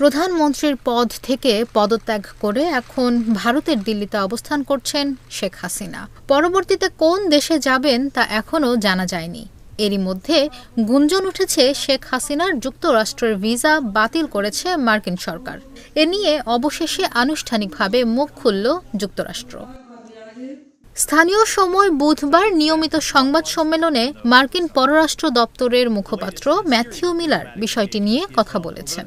প্রধানমন্ত্রীর পদ থেকে পদত্যাগ করে এখন ভারতের দিল্লিতে অবস্থান করছেন শেখ হাসিনা। পরবর্তীতে কোন দেশে যাবেন তা এখনও জানা যায়নি। এরই মধ্যে গুঞ্জন উঠেছে শেখ হাসিনার যুক্তরাষ্ট্রের ভিসা বাতিল করেছে মার্কিন সরকার। এ নিয়ে অবশেষে আনুষ্ঠানিকভাবে মুখ খুলল যুক্তরাষ্ট্র। স্থানীয় সময় বুধবার নিয়মিত সংবাদ সম্মেলনে মার্কিন পররাষ্ট্র দপ্তরের মুখপাত্র ম্যাথিউ মিলার বিষয়টি নিয়ে কথা বলেছেন।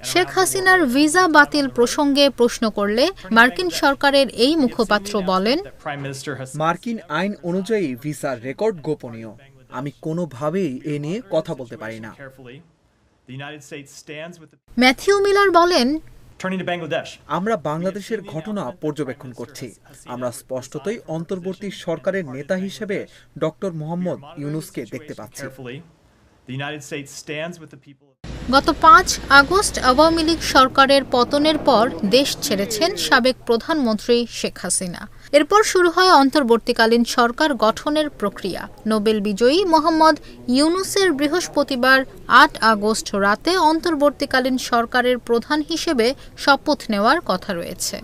শেখ হাসিনার ভিসা বাতিল প্রসঙ্গে প্রশ্ন করলে মার্কিন সরকারের এই মুখপাত্র বলেন মার্কিন আইন অনুযায়ী ভিসার রেকর্ড গোপনীয়। আমি কোনোভাবেই এ নিয়ে কথা বলতে পারি না। ম্যাথিউ মিলার বলেন আমরা বাংলাদেশের ঘটনা পর্যবেক্ষণ করছি। আমরা স্পষ্টতই অন্তর্বর্তী সরকারের নেতা হিসেবে ডক্টর মোহাম্মদ ইউনুসকে দেখতে পাচ্ছি। গত পাঁচ আগস্ট আওয়ামী লীগ সরকারের পতনের পর দেশ ছেড়েছেন সাবেক প্রধানমন্ত্রী শেখ হাসিনা। এরপর শুরু হয় অন্তর্বর্তীকালীন সরকার গঠনের প্রক্রিয়া। নোবেল বিজয়ী মোহাম্মদ ইউনুসের বৃহস্পতিবার আট আগস্ট রাতে অন্তর্বর্তীকালীন সরকারের প্রধান হিসেবে শপথ নেওয়ার কথা রয়েছে।